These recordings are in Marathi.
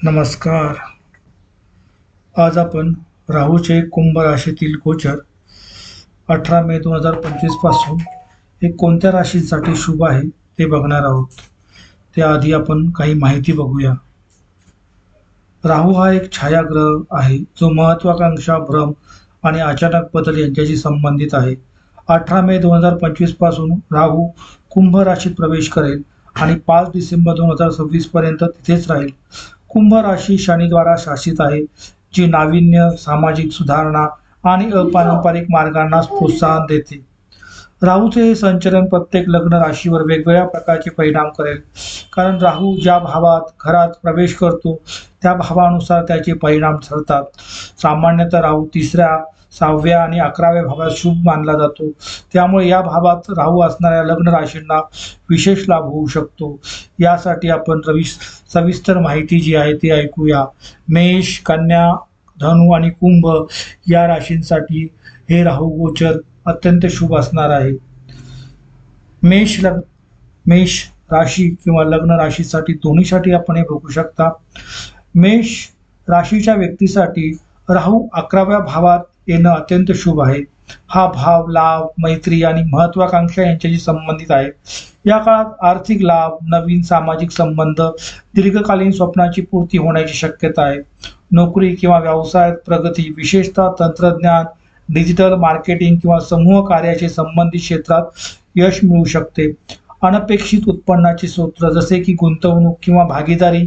नमस्कार. आज आपण राहूचे कुंभ राशीतील गोचर अठरा मे दोन हजार पंचवीसपासून हे कोणत्या राशींसाठी शुभ आहे ते बघणार आहोत. त्याआधी आपण काही माहिती बघूया. राहू हा एक छायाग्रह आहे जो महत्वाकांक्षा भ्रम आणि अचानक बदल यांच्याशी संबंधित आहे. अठरा मे दोन हजार पंचवीसपासून राहू कुंभ राशीत प्रवेश करेल आणि पाच डिसेंबर दोन हजार सव्वीस पर्यंत तिथेच राहील. कुंभ राशी शनीद्वारा शासित आहे जी नाविन्य सामाजिक सुधारणा आणि अपारंपरिक मार्गांना प्रोत्साहन देते. राहूचे हे संचलन प्रत्येक लग्न राशीवर वेगवेगळ्या प्रकारचे परिणाम करेल. कारण राहू ज्या भावात घरात प्रवेश करतो त्या भावानुसार त्याचे परिणाम ठरतात. सामान्यतः राहू तिसऱ्या सहाव्या आणि अकराव्या भावात शुभ मानला जातो. त्यामुळे या भावात राहू असणाऱ्या लग्न राशींना विशेष लाभ होऊ शकतो. यासाठी आपण रवि सविस्तर माहिती जी आहे ती ऐकूया. मेष कन्या धनु आणि कुंभ या राशींसाठी हे राहू गोचर अत्यंत शुभ असणार आहे. मेष लग्न मेष राशी किंवा लग्न राशीसाठी दोन्हीसाठी आपण हे बघू शकता. मेष राशीच्या व्यक्तीसाठी राहू अकराव्या भावात येणं अत्यंत शुभ आहे. हा भाव लाभ मैत्री आणि महत्वाकांक्षा यांच्याशी संबंधित आहे. या काळात आर्थिक लाभ नवीन सामाजिक संबंध दीर्घकालीन स्वप्नाची पूर्ती होण्याची शक्यता आहे. नोकरी किंवा व्यवसायात प्रगती विशेषतः तंत्रज्ञान डिजिटल मार्केटिंग किंवा समूह कार्याशी संबंधित क्षेत्रात यश मिळू शकते. अनपेक्षित उत्पन्नाची सूत्र जसे की गुंतवणूक किंवा भागीदारी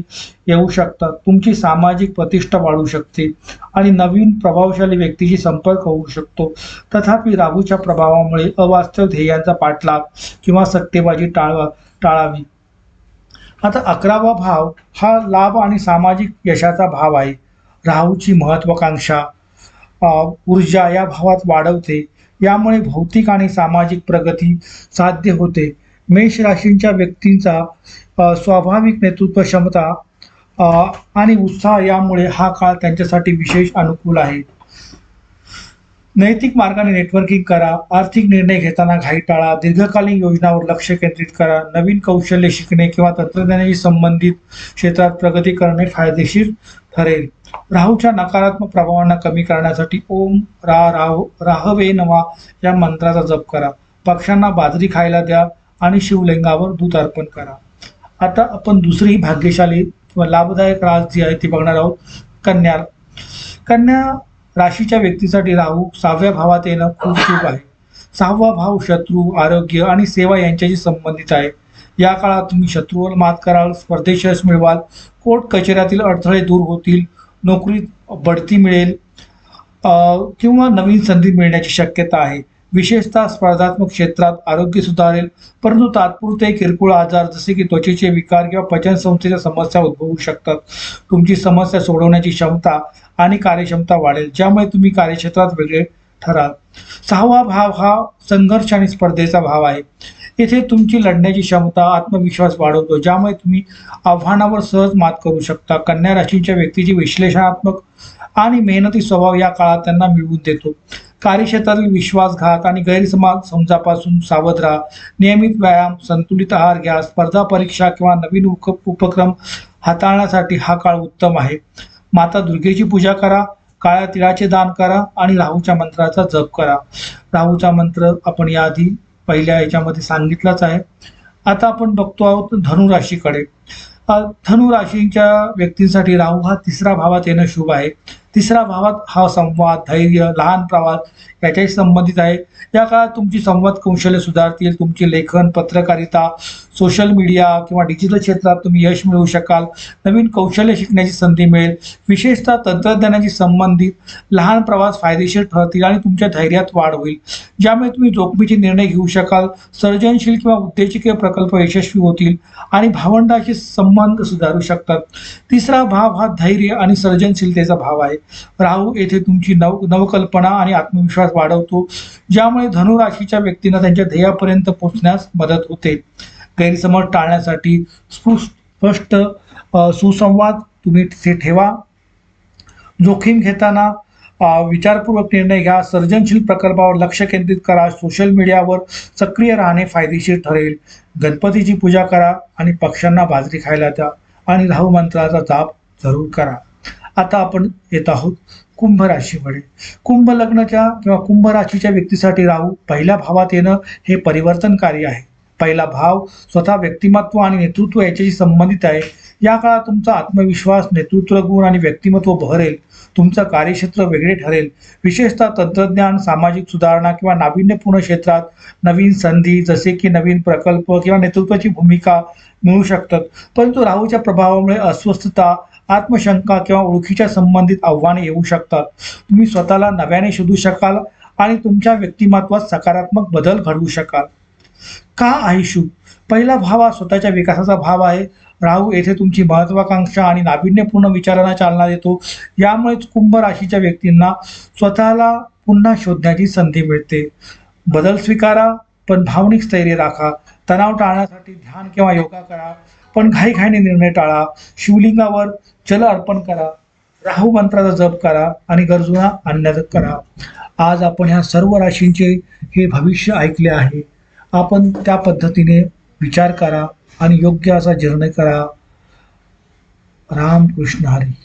येऊ शकतात. तुमची सामाजिक प्रतिष्ठा वाढू शकते आणि नवीन प्रभावशाली व्यक्तीशी संपर्क होऊ शकतो. तथापि राहूच्या प्रभावामुळे अवास्तव ध्येयांचा पाठलाग किंवा सट्टेबाजी टाळवा टाळावी. आता अकरावा भाव हा लाभ आणि सामाजिक यशाचा भाव आहे. राहूची महत्वाकांक्षा ऊर्जा या भावात वाढवते. यामुळे भौतिक आणि सामाजिक प्रगती साध्य होते. मेष राशींच्या व्यक्तींचा स्वाभाविक नेतृत्व क्षमता आणि उत्साह यामुळे हा काळ त्यांच्यासाठी विशेष अनुकूल आहे. नैतिक मार्गाने नेटवर्किंग करा आर्थिक निर्णय घेताना घाई टाळा दीर्घकालीन योजनावर लक्ष केंद्रित करा नवीन कौशल्य शिकणे किंवा तंत्रज्ञानाशी संबंधित क्षेत्रात प्रगती करणे फायदेशीर ठरेल. राहूच्या नकारात्मक प्रभावांना कमी करण्यासाठी ओम रा राहू राहवे नवा या मंत्राचा जप करा. पक्ष्यांना बाजरी खायला द्या आणि शिवलिंगावर दूध अर्पण करा. आता आपण दुसरी भाग्यशाली किंवा लाभदायक रास जी आहे ती बघणार आहोत. कन्या कन्या राशीच्या व्यक्तीसाठी राहू सहाव्या भावात येणं खूप शुभ आहे. सहावा भाव शत्रू आरोग्य आणि सेवा यांच्याशी संबंधित आहे. या काळात तुम्ही शत्रूवर मात कराल स्पर्धेत यश मिळवाल कोर्ट कचेऱ्यातील अडथळे दूर होतील नोकरीत बढती मिळेल किंवा नवीन संधी मिळण्याची शक्यता आहे. विशेषतः स्पर्धात्मक क्षेत्रात आरोग्य सुधारेल परंतु तात्पुरते किरकोळ आजार जसे की त्वचेचे विकार किंवा पचनसंस्थेच्या समस्या उद्भवू शकतात. तुमची समस्या सोडवण्याची क्षमता आणि कार्यक्षमता वाढेल ज्यामुळे तुम्ही कार्यक्षेत्रात वेगळे ठराल. सहावा भाव हा संघर्ष आणि स्पर्धेचा भाव आहे. येथे तुमची लढण्याची क्षमता आत्मविश्वास वाढवतो ज्यामुळे तुम्ही आव्हानावर सहज मात करू शकता. कन्या राशीच्या व्यक्तीची विश्लेषणात्मक आणि मेहनती स्वभाव या काळात त्यांना मिळवून देतो. कार्यक्षेत्रातील विश्वासघात आणि गैरसमाज समजापासून सावध राहा. नियमित व्यायाम संतुलित आहार घ्या स्पर्धा परीक्षा किंवा नवीन उपक्रम हाताळण्यासाठी हा काळ उत्तम आहे. माता दुर्गेची पूजा करा काळ्या तिळाचे दान करा आणि राहूच्या मंत्राचा जप करा. राहूचा मंत्र आपण याआधी पहिल्या याच्यामध्ये सांगितलाच आहे. आता आपण बघतो आहोत धनुराशीकडे. अ, धनु व्यक्तींसाठी राहू हा तिसरा भावात येणं शुभ आहे. तिसरा भावात हा संवाद धैर्य लहान प्रवास याच्याशी संबंधित आहे. या काळात तुमची संवाद कौशल्य सुधारतील तुमची लेखन पत्रकारिता सोशल मीडिया किंवा डिजिटल क्षेत्रात तुम्ही यश मिळवू शकाल. नवीन कौशल्य शिकण्याची संधी मिळेल. विशेषतः तंत्रज्ञानाशी संबंधित लहान प्रवास फायदेशीर ठरतील आणि तुमच्या धैर्यात वाढ होईल. ज्यामुळे तुम्ही जोखमीचे निर्णय घेऊ शकाल सर्जनशील किंवा उद्देशिके प्रकल्प यशस्वी होतील आणि भावंडाशी संबंध सुधारू शकतात. तिसरा भाव हा धैर्य आणि सर्जनशीलतेचा भाव आहे. राहू येथे तुमची नव नवकल्पना आणि आत्मविश्वास वाढवतो ज्यामुळे धनुराशीच्या व्यक्तींना त्यांच्या ध्येयापर्यंत पोहोचण्यास मदत होते. गैरसमज टाळण्यासाठी स्पष्ट सुसंवाद तुम्ही तिथे ठेवा. जोखीम घेताना विचारपूर्वक निर्णय घ्या. सर्जनशील प्रकल्पावर लक्ष केंद्रित करा. सोशल मीडियावर सक्रिय राहणे फायदेशीर ठरेल. गणपतीची पूजा करा आणि पक्ष्यांना बाजरी खायला द्या. आणि राहू मंत्राचा जाप जरूर करा. आता आपण येत आहोत कुंभ राशीकडे कुंभ लग्नाच्या किंवा कुंभ राशीच्या व्यक्तीसाठी राहू पहिल्या भावात येणं हे परिवर्तनकारी आहे. पहिला भाव स्वतः व्यक्तिमत्व आणि नेतृत्व याच्याशी संबंधित आहे. या काळात तुमचा आत्मविश्वास नेतृत्व गुण आणि व्यक्तिमत्व बहरेल. तुमचं कार्यक्षेत्र वेगळे ठरेल. विशेषतः तंत्रज्ञान सामाजिक सुधारणा किंवा नाविन्यपूर्ण क्षेत्रात नवीन संधी जसे की नवीन प्रकल्प किंवा नेतृत्वाची भूमिका मिळू शकतात. परंतु राहूच्या प्रभावामुळे अस्वस्थता आत्मशंका किंवा ओळखीच्या संबंधित आव्हाने येऊ शकतात. तुम्ही स्वतःला नव्याने शोधू शकाल आणि तुमच्या व्यक्तिमत्वात सकारात्मक बदल घडवू शकाल. का आहे शुभ पहिला भाव हा स्वतःच्या विकासाचा भाव आहे. राहू येथे तुमची महत्वाकांक्षा आणि नाविन्यपूर्ण विचारांना चालना देतो. यामुळेच कुंभ राशीच्या व्यक्तींना स्वतःला पुन्हा शोधण्याची संधी मिळते. बदल स्वीकारा पण भावनिक स्थैर्य राखा. तणाव टाळण्यासाठी ध्यान किंवा योगा करा पण घाईघाईने निर्णय टाळा. शिवलिंगावर जल अर्पण करा राहू मंत्राचा जप करा आणि गरजूंना अन्न करा. आज आपण ह्या सर्व राशींचे हे भविष्य ऐकले आहे. आपण त्या पद्धतीने विचार करा आणि योग्य असा निर्णय करा. राम कृष्ण हरी.